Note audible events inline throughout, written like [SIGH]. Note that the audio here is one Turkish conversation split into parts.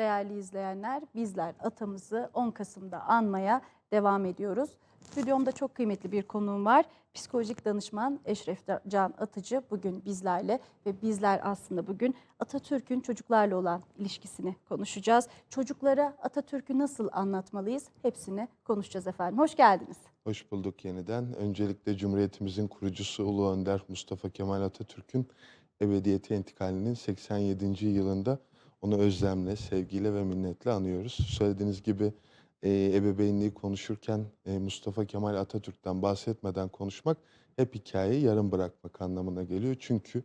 değerli izleyenler. Bizler atamızı 10 Kasım'da anmaya devam ediyoruz. Stüdyomda çok kıymetli bir konuğum var. Psikolojik danışman Eşref Can Atıcı bugün bizlerle ve bizler aslında bugün Atatürk'ün çocuklarla olan ilişkisini konuşacağız. Çocuklara Atatürk'ü nasıl anlatmalıyız? Hepsini konuşacağız efendim. Hoş geldiniz. Hoş bulduk yeniden. Öncelikle Cumhuriyetimizin kurucusu Ulu Önder Mustafa Kemal Atatürk'ün ebediyete intikalinin 87. yılında onu özlemle, sevgiyle ve minnetle anıyoruz. Söylediğiniz gibi e, ebeveynliği konuşurken e, Mustafa Kemal Atatürk'ten bahsetmeden konuşmak hep hikayeyi yarım bırakmak anlamına geliyor. Çünkü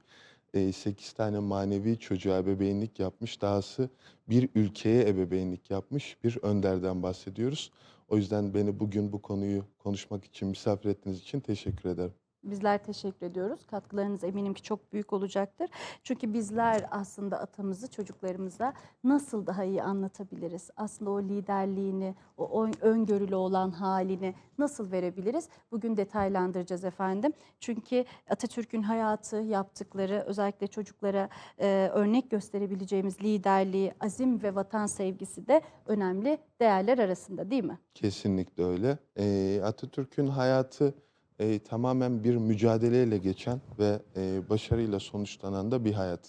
e, 8 tane manevi çocuğa ebeveynlik yapmış, dahası bir ülkeye ebeveynlik yapmış bir önderden bahsediyoruz. O yüzden beni bugün bu konuyu konuşmak için, misafir ettiğiniz için teşekkür ederim. Bizler teşekkür ediyoruz. Katkılarınız eminim ki çok büyük olacaktır. Çünkü bizler aslında atamızı çocuklarımıza nasıl daha iyi anlatabiliriz? Aslında o liderliğini, o ön- öngörülü olan halini nasıl verebiliriz? Bugün detaylandıracağız efendim. Çünkü Atatürk'ün hayatı, yaptıkları, özellikle çocuklara e, örnek gösterebileceğimiz liderliği, azim ve vatan sevgisi de önemli değerler arasında değil mi? Kesinlikle öyle. E, Atatürk'ün hayatı e, tamamen bir mücadeleyle geçen ve e, başarıyla sonuçlanan da bir hayat.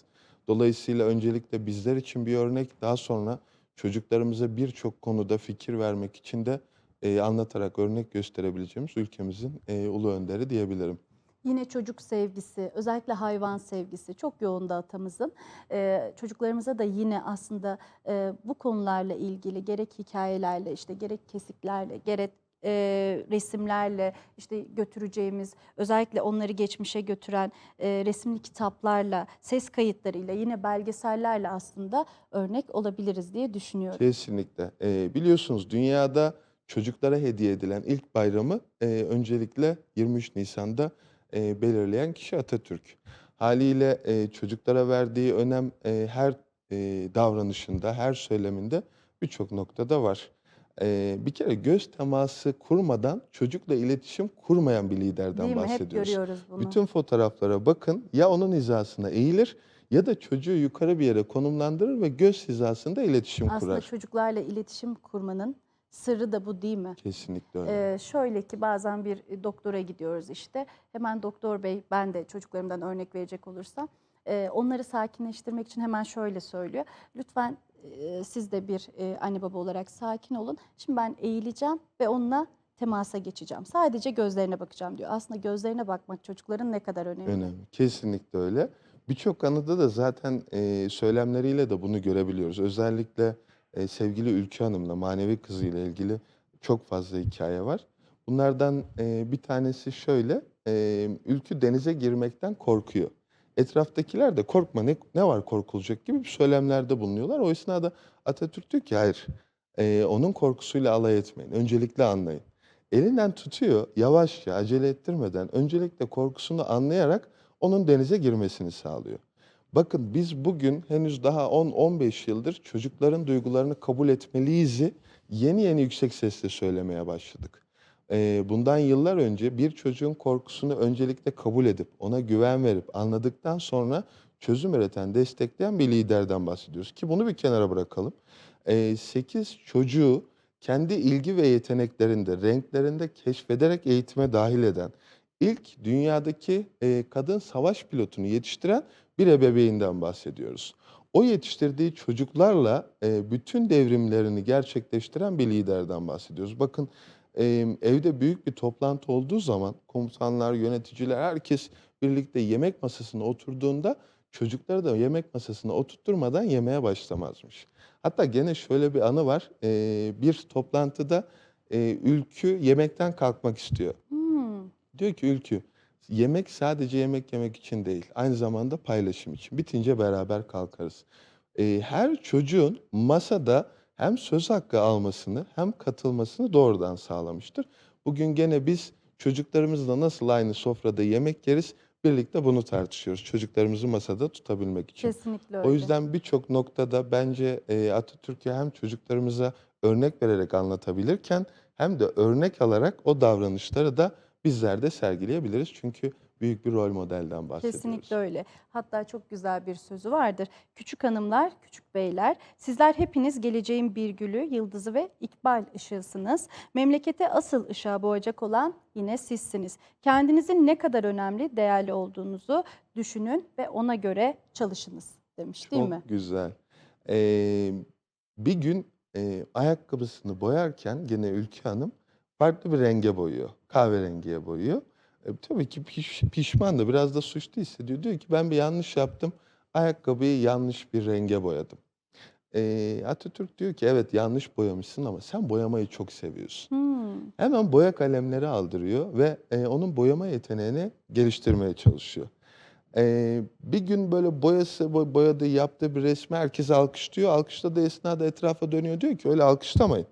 Dolayısıyla öncelikle bizler için bir örnek, daha sonra çocuklarımıza birçok konuda fikir vermek için de e, anlatarak örnek gösterebileceğimiz ülkemizin e, ulu önderi diyebilirim. Yine çocuk sevgisi, özellikle hayvan sevgisi çok yoğunda atamızın. Ee, çocuklarımıza da yine aslında e, bu konularla ilgili gerek hikayelerle, işte gerek kesiklerle, gerek e, resimlerle işte götüreceğimiz, özellikle onları geçmişe götüren e, resimli kitaplarla, ses kayıtlarıyla, yine belgesellerle aslında örnek olabiliriz diye düşünüyorum. Kesinlikle. Ee, biliyorsunuz dünyada çocuklara hediye edilen ilk bayramı e, öncelikle 23 Nisan'da e, belirleyen kişi Atatürk. Haliyle e, çocuklara verdiği önem e, her e, davranışında, her söyleminde birçok noktada var. E, bir kere göz teması kurmadan çocukla iletişim kurmayan bir liderden Değil mi? Hep bahsediyoruz. görüyoruz bunu. Bütün fotoğraflara bakın ya onun hizasına eğilir ya da çocuğu yukarı bir yere konumlandırır ve göz hizasında iletişim Aslında kurar. çocuklarla iletişim kurmanın sırrı da bu değil mi? Kesinlikle öyle. Ee, şöyle ki bazen bir e, doktora gidiyoruz işte. Hemen doktor bey ben de çocuklarımdan örnek verecek olursam e, onları sakinleştirmek için hemen şöyle söylüyor. Lütfen e, siz de bir e, anne baba olarak sakin olun. Şimdi ben eğileceğim ve onunla temasa geçeceğim. Sadece gözlerine bakacağım diyor. Aslında gözlerine bakmak çocukların ne kadar önemli. Önemli. Kesinlikle öyle. Birçok anıda da zaten e, söylemleriyle de bunu görebiliyoruz. Özellikle e, sevgili Ülkü Hanım'la, manevi kızıyla ilgili çok fazla hikaye var. Bunlardan e, bir tanesi şöyle, e, Ülkü denize girmekten korkuyor. Etraftakiler de korkma ne, ne var korkulacak gibi bir söylemlerde bulunuyorlar. O esnada Atatürk diyor ki hayır, e, onun korkusuyla alay etmeyin, öncelikle anlayın. Elinden tutuyor, yavaşça, acele ettirmeden, öncelikle korkusunu anlayarak onun denize girmesini sağlıyor. Bakın biz bugün henüz daha 10-15 yıldır çocukların duygularını kabul etmeliyiz'i yeni yeni yüksek sesle söylemeye başladık. Bundan yıllar önce bir çocuğun korkusunu öncelikle kabul edip ona güven verip anladıktan sonra çözüm üreten, destekleyen bir liderden bahsediyoruz. Ki bunu bir kenara bırakalım. 8 çocuğu kendi ilgi ve yeteneklerinde, renklerinde keşfederek eğitime dahil eden, ilk dünyadaki e, kadın savaş pilotunu yetiştiren bir ebeveynden bahsediyoruz. O yetiştirdiği çocuklarla e, bütün devrimlerini gerçekleştiren bir liderden bahsediyoruz. Bakın e, evde büyük bir toplantı olduğu zaman komutanlar, yöneticiler, herkes birlikte yemek masasına oturduğunda çocukları da yemek masasına oturtturmadan yemeye başlamazmış. Hatta gene şöyle bir anı var. Bir toplantıda Ülkü yemekten kalkmak istiyor. Hmm, Diyor ki Ülkü, yemek sadece yemek yemek için değil, aynı zamanda paylaşım için. Bitince beraber kalkarız. Her çocuğun masada hem söz hakkı almasını hem katılmasını doğrudan sağlamıştır. Bugün gene biz çocuklarımızla nasıl aynı sofrada yemek yeriz, birlikte bunu tartışıyoruz. Çocuklarımızı masada tutabilmek için. kesinlikle öyle. O yüzden birçok noktada bence e, Atatürk'ü hem çocuklarımıza örnek vererek anlatabilirken hem de örnek alarak o davranışları da bizler de sergileyebiliriz. Çünkü büyük bir rol modelden bahsediyoruz. Kesinlikle öyle. Hatta çok güzel bir sözü vardır. Küçük hanımlar, küçük beyler, sizler hepiniz geleceğin bir gülü, yıldızı ve ikbal ışığısınız. Memlekete asıl ışığa boğacak olan yine sizsiniz. Kendinizin ne kadar önemli, değerli olduğunuzu düşünün ve ona göre çalışınız demiş değil Çok mi? güzel. Ee, bir gün e, ayakkabısını boyarken gene Ülke Hanım farklı bir renge boyuyor. Kahverengiye boyuyor. E, tabii ki piş, pişman da biraz da suçlu hissediyor. Diyor ki ben bir yanlış yaptım. Ayakkabıyı yanlış bir renge boyadım. Ee, Atatürk diyor ki evet yanlış boyamışsın ama sen boyamayı çok seviyorsun. Hmm, Hemen boya kalemleri aldırıyor ve e, onun boyama yeteneğini geliştirmeye çalışıyor. E, bir gün böyle boyası boy- boyadığı yaptığı bir resmi herkes alkışlıyor. Alkışladığı esnada etrafa dönüyor diyor ki öyle alkışlamayın.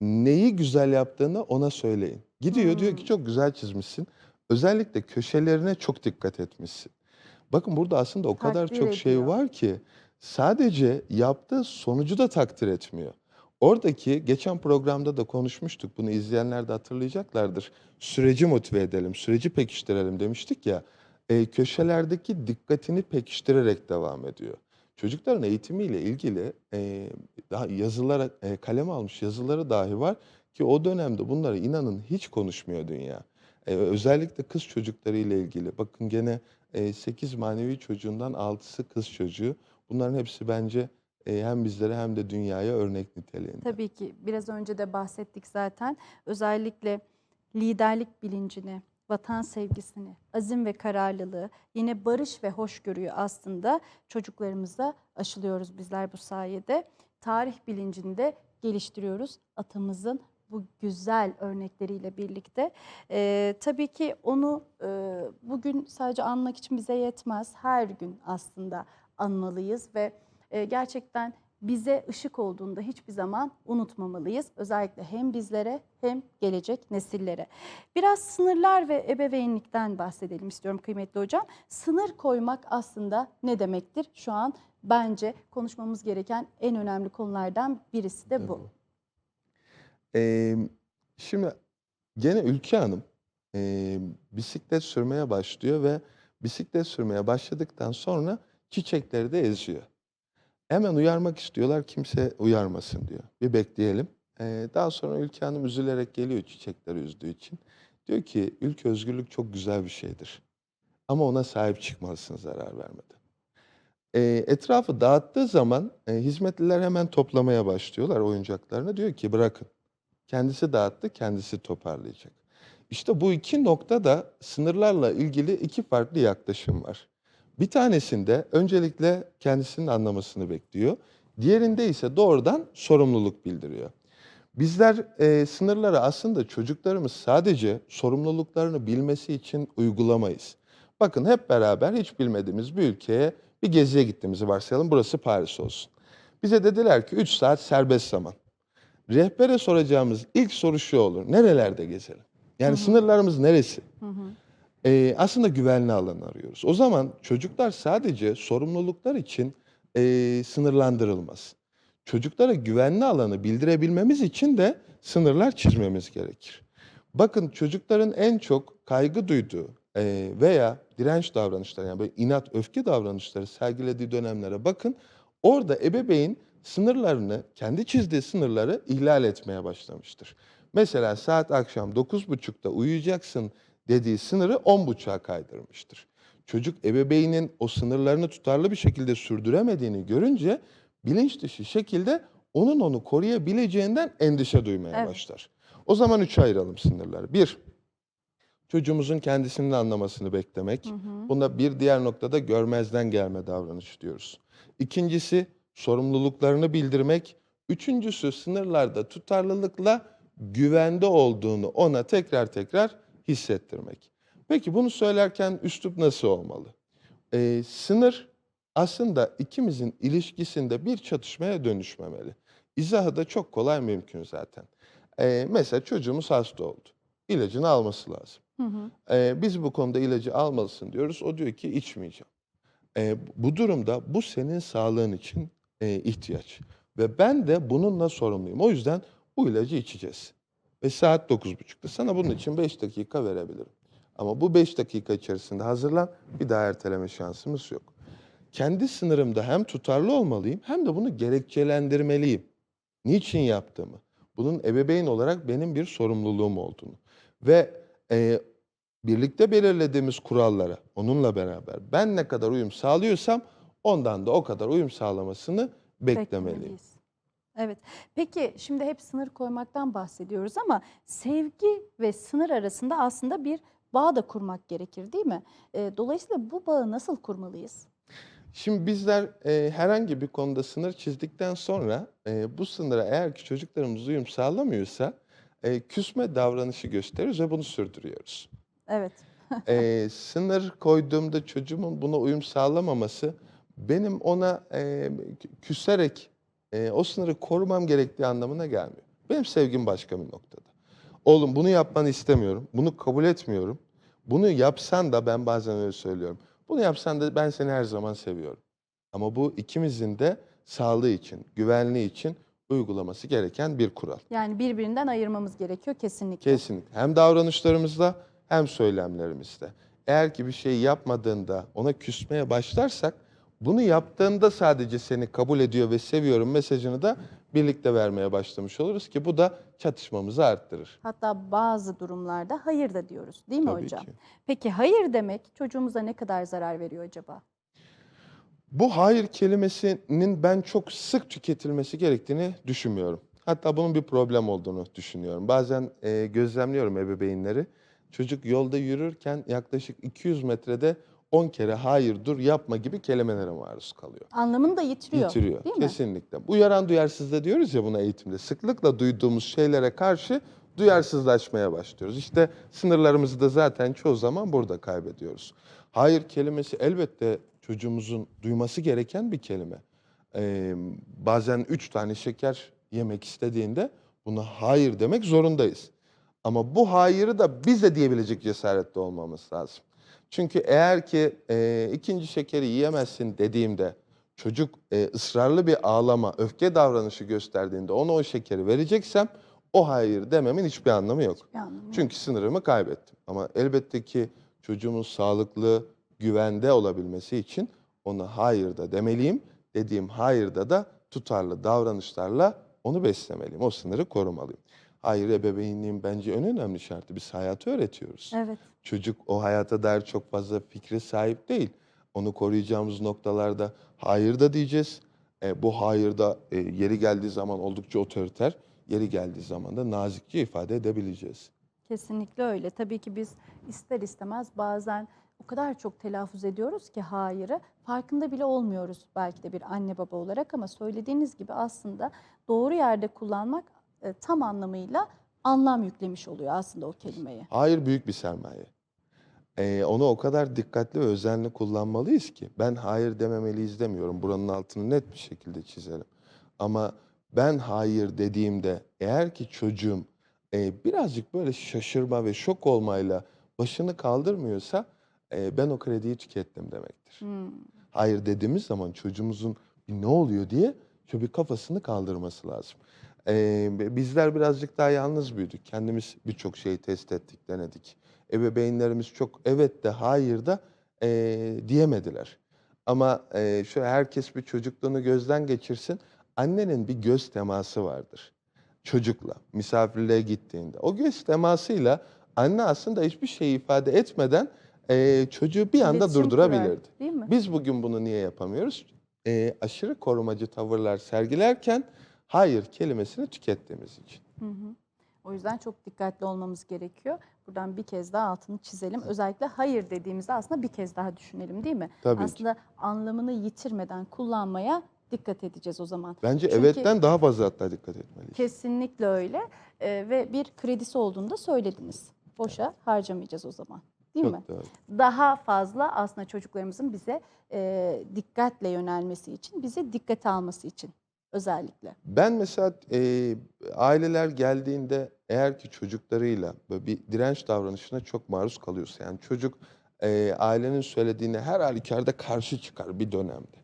Neyi güzel yaptığını ona söyleyin. Gidiyor diyor ki Hmm. çok güzel çizmişsin. Özellikle köşelerine çok dikkat etmişsin. Bakın burada aslında o kadar Takdir çok şey ediyor. var ki sadece yaptığı sonucu da takdir etmiyor. Oradaki geçen programda da konuşmuştuk. Bunu izleyenler de hatırlayacaklardır. Süreci motive edelim, süreci pekiştirelim demiştik ya. E, köşelerdeki dikkatini pekiştirerek devam ediyor. Çocukların eğitimiyle ilgili e, daha yazılara e, kaleme almış yazıları dahi var ki o dönemde bunları inanın hiç konuşmuyor dünya. E, özellikle kız çocukları ile ilgili. Bakın gene 8 manevi çocuğundan 6'sı kız çocuğu. Bunların hepsi bence e, hem bizlere hem de dünyaya örnek niteliğinde. tabii ki biraz önce de bahsettik zaten. Özellikle liderlik bilincini, vatan sevgisini, azim ve kararlılığı, yine barış ve hoşgörüyü aslında çocuklarımıza aşılıyoruz bizler bu sayede. Tarih bilincini de geliştiriyoruz atamızın bu güzel örnekleriyle birlikte. Ee, tabii ki onu e, bugün sadece anmak için bize yetmez. Her gün aslında anmalıyız ve e, gerçekten bize ışık olduğunda hiçbir zaman unutmamalıyız. Özellikle hem bizlere hem gelecek nesillere. Biraz sınırlar ve ebeveynlikten bahsedelim istiyorum kıymetli hocam. Sınır koymak aslında ne demektir? Şu an bence konuşmamız gereken en önemli konulardan birisi de bu. E, şimdi gene Ülke Hanım e, bisiklet sürmeye başlıyor ve bisiklet sürmeye başladıktan sonra çiçekleri de eziyor. Hemen uyarmak istiyorlar, kimse uyarmasın diyor. Bir bekleyelim. Ee, daha sonra Ülke Hanım üzülerek geliyor çiçekleri üzdüğü için. Diyor ki ülke özgürlük çok güzel bir şeydir. Ama ona sahip çıkmalısın zarar vermeden. Ee, etrafı dağıttığı zaman e, hizmetliler hemen toplamaya başlıyorlar oyuncaklarını. Diyor ki bırakın. Kendisi dağıttı, kendisi toparlayacak. İşte bu iki noktada sınırlarla ilgili iki farklı yaklaşım var. Bir tanesinde öncelikle kendisinin anlamasını bekliyor. Diğerinde ise doğrudan sorumluluk bildiriyor. Bizler e, sınırları aslında çocuklarımız sadece sorumluluklarını bilmesi için uygulamayız. Bakın hep beraber hiç bilmediğimiz bir ülkeye bir geziye gittiğimizi varsayalım. Burası Paris olsun. Bize dediler ki 3 saat serbest zaman. Rehbere soracağımız ilk soru şu olur. Nerelerde gezelim? Yani sınırlarımız neresi? Hı hı. Ee, aslında güvenli alan arıyoruz. O zaman çocuklar sadece sorumluluklar için e, sınırlandırılmaz. Çocuklara güvenli alanı bildirebilmemiz için de sınırlar çizmemiz gerekir. Bakın çocukların en çok kaygı duyduğu e, veya direnç davranışları yani böyle inat, öfke davranışları sergilediği dönemlere bakın. Orada ebeveyn sınırlarını, kendi çizdiği sınırları ihlal etmeye başlamıştır. Mesela saat akşam 9.30'da uyuyacaksın dediği sınırı 10.30'a kaydırmıştır. Çocuk ebeveynin o sınırlarını tutarlı bir şekilde sürdüremediğini görünce bilinç dışı şekilde onun onu koruyabileceğinden endişe duymaya Evet. başlar. O zaman üçe ayıralım sınırları. Bir, çocuğumuzun kendisinin anlamasını beklemek. Hı hı. Bunda bir diğer noktada görmezden gelme davranışı diyoruz. İkincisi sorumluluklarını bildirmek. Üçüncüsü sınırlarda tutarlılıkla güvende olduğunu ona tekrar tekrar hissettirmek. Peki bunu söylerken üslup nasıl olmalı? Ee, sınır aslında ikimizin ilişkisinde bir çatışmaya dönüşmemeli. İzahı da çok kolay mümkün zaten. Ee, mesela çocuğumuz hasta oldu. İlacını alması lazım. Hı hı. Ee, biz bu konuda ilacı almalısın diyoruz. O diyor ki içmeyeceğim. Ee, bu durumda bu senin sağlığın için e, ihtiyaç. Ve ben de bununla sorumluyum. O yüzden bu ilacı içeceğiz. Ve saat 9.30'da sana bunun için 5 dakika verebilirim. Ama bu 5 dakika içerisinde hazırlan, bir daha erteleme şansımız yok. Kendi sınırımda hem tutarlı olmalıyım hem de bunu gerekçelendirmeliyim. Niçin yaptığımı. Bunun ebeveyn olarak benim bir sorumluluğum olduğunu. Ve e, birlikte belirlediğimiz kurallara onunla beraber ben ne kadar uyum sağlıyorsam ondan da o kadar uyum sağlamasını. Beklemeliyiz. Evet. Peki şimdi hep sınır koymaktan bahsediyoruz ama sevgi ve sınır arasında aslında bir bağ da kurmak gerekir değil mi? Ee, dolayısıyla bu bağı nasıl kurmalıyız? Şimdi bizler e, herhangi bir konuda sınır çizdikten sonra e, bu sınıra eğer ki çocuklarımız uyum sağlamıyorsa e, küsme davranışı gösteriyoruz ve bunu sürdürüyoruz. Evet. [LAUGHS] E, sınır koyduğumda çocuğumun buna uyum sağlamaması benim ona e, kü- küserek e, o sınırı korumam gerektiği anlamına gelmiyor. Benim sevgim başka bir noktada. Oğlum bunu yapmanı istemiyorum, bunu kabul etmiyorum. Bunu yapsan da ben bazen öyle söylüyorum. Bunu yapsan da ben seni her zaman seviyorum. Ama bu ikimizin de sağlığı için, güvenliği için uygulaması gereken bir kural. Yani birbirinden ayırmamız gerekiyor kesinlikle. Kesinlikle. Hem davranışlarımızda hem söylemlerimizde. Eğer ki bir şey yapmadığında ona küsmeye başlarsak bunu yaptığında sadece seni kabul ediyor ve seviyorum mesajını da birlikte vermeye başlamış oluruz ki bu da çatışmamızı arttırır. Hatta bazı durumlarda hayır da diyoruz değil mi Tabii hocam? ki. Peki hayır demek çocuğumuza ne kadar zarar veriyor acaba? Bu hayır kelimesinin ben çok sık tüketilmesi gerektiğini düşünmüyorum. Hatta bunun bir problem olduğunu düşünüyorum. Bazen e, gözlemliyorum ebeveynleri. Çocuk yolda yürürken yaklaşık 200 metrede 10 kere hayır dur yapma gibi kelimelere maruz kalıyor. Anlamını da yitiriyor. Yitiriyor. Değil mi? Kesinlikle. Bu yaran duyarsızlığı diyoruz ya buna eğitimde. Sıklıkla duyduğumuz şeylere karşı duyarsızlaşmaya başlıyoruz. İşte sınırlarımızı da zaten çoğu zaman burada kaybediyoruz. Hayır kelimesi elbette çocuğumuzun duyması gereken bir kelime. Ee, bazen üç tane şeker yemek istediğinde buna hayır demek zorundayız. Ama bu hayırı da biz de diyebilecek cesarette olmamız lazım. Çünkü eğer ki e, ikinci şekeri yiyemezsin dediğimde çocuk e, ısrarlı bir ağlama, öfke davranışı gösterdiğinde ona o şekeri vereceksem o hayır dememin hiçbir anlamı yok. Bir anlamı yok. Çünkü sınırımı kaybettim. Ama elbette ki çocuğumun sağlıklı, güvende olabilmesi için ona hayır da demeliyim. Dediğim hayırda da tutarlı davranışlarla onu beslemeliyim. O sınırı korumalıyım. Hayır ebeveynliğin bence en önemli şartı. Biz hayatı öğretiyoruz. Evet. Çocuk o hayata dair çok fazla fikre sahip değil. Onu koruyacağımız noktalarda hayır da diyeceğiz. E, bu hayır da e, yeri geldiği zaman oldukça otoriter, yeri geldiği zaman da nazikçe ifade edebileceğiz. Kesinlikle öyle. Tabii ki biz ister istemez bazen o kadar çok telaffuz ediyoruz ki hayırı farkında bile olmuyoruz belki de bir anne baba olarak ama söylediğiniz gibi aslında doğru yerde kullanmak e, tam anlamıyla anlam yüklemiş oluyor aslında o kelimeye. Hayır büyük bir sermaye. E, onu o kadar dikkatli ve özenli kullanmalıyız ki ben hayır dememeliyiz demiyorum. Buranın altını net bir şekilde çizelim. Ama ben hayır dediğimde eğer ki çocuğum e, birazcık böyle şaşırma ve şok olmayla başını kaldırmıyorsa e, ben o krediyi tükettim demektir. Hmm. Hayır dediğimiz zaman çocuğumuzun bir ne oluyor diye şöyle bir kafasını kaldırması lazım. Ee, bizler birazcık daha yalnız büyüdük. Kendimiz birçok şeyi test ettik, denedik. Ebeveynlerimiz çok evet de hayır da ee, diyemediler. Ama ee, şöyle herkes bir çocukluğunu gözden geçirsin. Annenin bir göz teması vardır çocukla misafirliğe gittiğinde. O göz temasıyla anne aslında hiçbir şey ifade etmeden ee, çocuğu bir anda İletişim durdurabilirdi. kurar, Değil mi? Biz bugün bunu niye yapamıyoruz? Ee, aşırı korumacı tavırlar sergilerken hayır kelimesini tükettiğimiz için. Hı hı. O yüzden çok dikkatli olmamız gerekiyor. Buradan bir kez daha altını çizelim. Özellikle hayır dediğimizde aslında bir kez daha düşünelim değil mi? Tabii ki. aslında anlamını yitirmeden kullanmaya dikkat edeceğiz o zaman. Bence Çünkü- evetten daha fazla hatta dikkat etmeliyiz. Kesinlikle öyle. Ee, ve bir kredisi olduğunu da söylediniz. Boşa harcamayacağız o zaman. Değil mi? Çok doğru. Daha fazla aslında çocuklarımızın bize e, dikkatle yönelmesi için, bize dikkate alması için özellikle. Ben mesela e, aileler geldiğinde eğer ki çocuklarıyla böyle bir direnç davranışına çok maruz kalıyorsa yani çocuk e, ailenin söylediğine her halükarda karşı çıkar bir dönemde.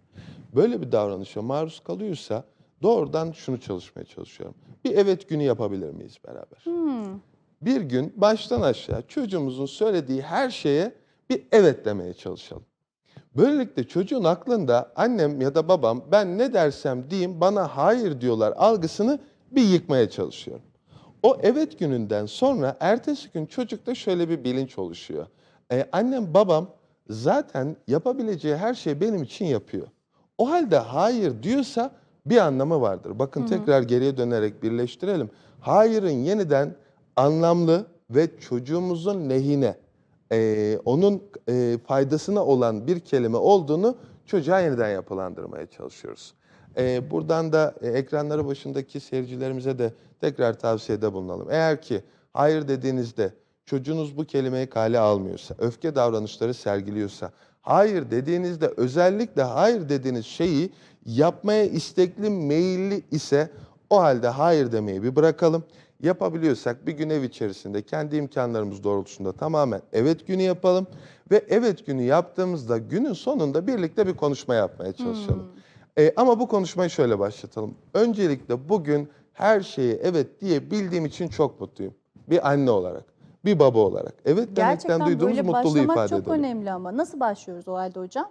Böyle bir davranışa maruz kalıyorsa doğrudan şunu çalışmaya çalışıyorum. Bir evet günü yapabilir miyiz beraber? Hmm, bir gün baştan aşağı çocuğumuzun söylediği her şeye bir evet demeye çalışalım. Böylelikle çocuğun aklında annem ya da babam ben ne dersem diyeyim bana hayır diyorlar algısını bir yıkmaya çalışıyorum. O evet gününden sonra ertesi gün çocukta şöyle bir bilinç oluşuyor. Ee, annem babam zaten yapabileceği her şeyi benim için yapıyor. O halde hayır diyorsa bir anlamı vardır. Bakın tekrar geriye dönerek birleştirelim. Hayırın yeniden anlamlı ve çocuğumuzun lehine, e, onun e, faydasına olan bir kelime olduğunu çocuğa yeniden yapılandırmaya çalışıyoruz. E, buradan da e, ekranları başındaki seyircilerimize de tekrar tavsiyede bulunalım. Eğer ki hayır dediğinizde çocuğunuz bu kelimeyi kale almıyorsa, öfke davranışları sergiliyorsa, hayır dediğinizde özellikle hayır dediğiniz şeyi yapmaya istekli, meyilli ise o halde hayır demeyi bir bırakalım. Yapabiliyorsak bir gün ev içerisinde kendi imkanlarımız doğrultusunda tamamen evet günü yapalım. Ve evet günü yaptığımızda günün sonunda birlikte bir konuşma yapmaya çalışalım. E, ama bu konuşmayı şöyle başlatalım. Öncelikle bugün her şeye evet diye bildiğim için çok mutluyum. Bir anne olarak, bir baba olarak. Evet demekten Gerçekten duyduğumuz böyle mutluluğu başlamak ifade çok edelim. önemli ama nasıl başlıyoruz o halde hocam?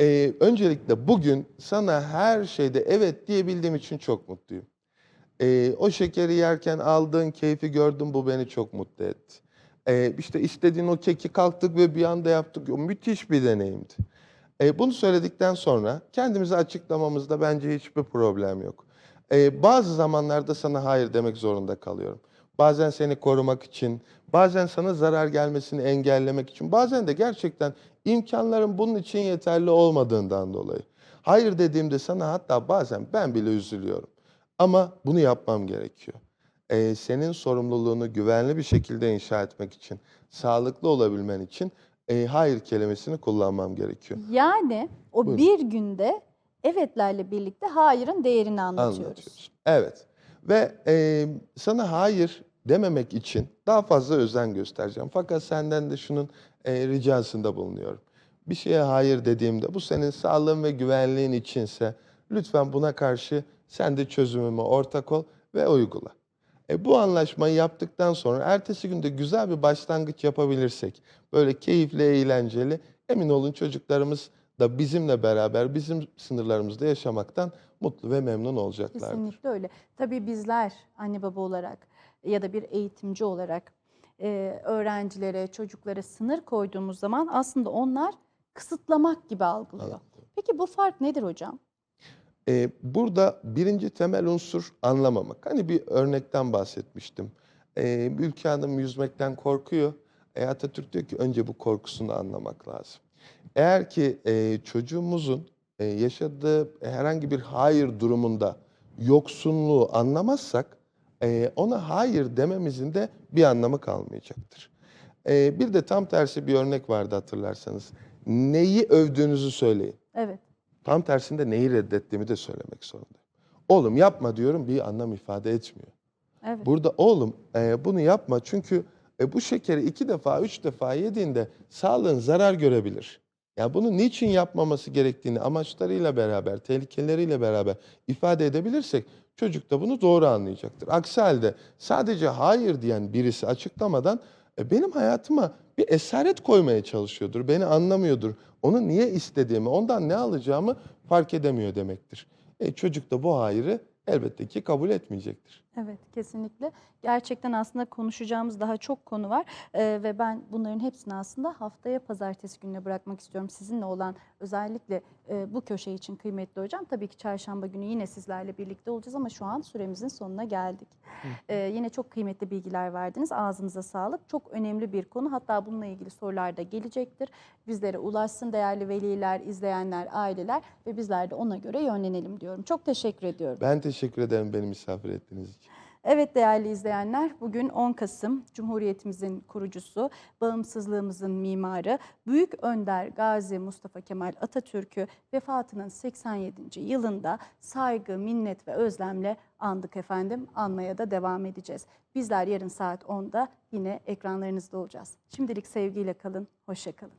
Ee, öncelikle bugün sana her şeyde evet diyebildiğim için çok mutluyum. Ee, o şekeri yerken aldığın keyfi gördüm bu beni çok mutlu etti. Ee, işte istediğin o keki kalktık ve bir anda yaptık. O müthiş bir deneyimdi. Ee, bunu söyledikten sonra kendimizi açıklamamızda bence hiçbir problem yok. Ee, bazı zamanlarda sana hayır demek zorunda kalıyorum. Bazen seni korumak için, bazen sana zarar gelmesini engellemek için, bazen de gerçekten imkanların bunun için yeterli olmadığından dolayı. Hayır dediğimde sana hatta bazen ben bile üzülüyorum. Ama bunu yapmam gerekiyor. Ee, senin sorumluluğunu güvenli bir şekilde inşa etmek için, sağlıklı olabilmen için e, hayır kelimesini kullanmam gerekiyor. Yani o Buyurun. bir günde evetlerle birlikte hayırın değerini anlatıyoruz. Anlatıyoruz. Evet. Ve e, sana hayır dememek için daha fazla özen göstereceğim. Fakat senden de şunun e, ricasında bulunuyorum. Bir şeye hayır dediğimde bu senin sağlığın ve güvenliğin içinse lütfen buna karşı sen de çözümüme ortak ol ve uygula. E, bu anlaşmayı yaptıktan sonra ertesi günde güzel bir başlangıç yapabilirsek, böyle keyifli, eğlenceli, emin olun çocuklarımız da bizimle beraber bizim sınırlarımızda yaşamaktan mutlu ve memnun olacaklardır. Kesinlikle öyle. Tabii bizler anne baba olarak ya da bir eğitimci olarak e, öğrencilere, çocuklara sınır koyduğumuz zaman aslında onlar kısıtlamak gibi algılıyor. Evet. Peki bu fark nedir hocam? Ee, burada birinci temel unsur anlamamak. Hani bir örnekten bahsetmiştim. Ee, Ülke Hanım yüzmekten korkuyor. E, Atatürk diyor ki önce bu korkusunu anlamak lazım. Eğer ki e, çocuğumuzun e, yaşadığı herhangi bir hayır durumunda yoksunluğu anlamazsak e, ona hayır dememizin de bir anlamı kalmayacaktır. E, bir de tam tersi bir örnek vardı hatırlarsanız. Neyi övdüğünüzü söyleyin. Evet. Tam tersinde neyi reddettiğimi de söylemek zorundayım. Oğlum yapma diyorum bir anlam ifade etmiyor. Evet. Burada oğlum e, bunu yapma çünkü e, bu şekeri iki defa, üç defa yediğinde sağlığın zarar görebilir. Yani bunu niçin yapmaması gerektiğini amaçlarıyla beraber, tehlikeleriyle beraber ifade edebilirsek çocuk da bunu doğru anlayacaktır. Aksi halde sadece hayır diyen birisi açıklamadan benim hayatıma bir esaret koymaya çalışıyordur. Beni anlamıyordur. Onu niye istediğimi, ondan ne alacağımı fark edemiyor demektir. E, çocuk da bu hayırı elbette ki kabul etmeyecektir. Evet kesinlikle. Gerçekten aslında konuşacağımız daha çok konu var Ee, ve ben bunların hepsini aslında haftaya pazartesi gününe bırakmak istiyorum. Sizinle olan özellikle e, bu köşe için kıymetli hocam. Tabii ki çarşamba günü yine sizlerle birlikte olacağız ama şu an süremizin sonuna geldik. Ee, yine çok kıymetli bilgiler verdiniz. Ağzınıza sağlık. Çok önemli bir konu. Hatta bununla ilgili sorular da gelecektir. Bizlere ulaşsın değerli veliler, izleyenler, aileler ve bizler de ona göre yönlenelim diyorum. Çok teşekkür ediyorum. Ben teşekkür ederim beni misafir ettiğiniz için. Evet değerli izleyenler, bugün 10 Kasım Cumhuriyetimizin kurucusu, bağımsızlığımızın mimarı, Büyük Önder Gazi Mustafa Kemal Atatürk'ü vefatının 87. yılında saygı, minnet ve özlemle andık efendim. Anmaya da devam edeceğiz. Bizler yarın saat 10'da yine ekranlarınızda olacağız. Şimdilik sevgiyle kalın, hoşça kalın.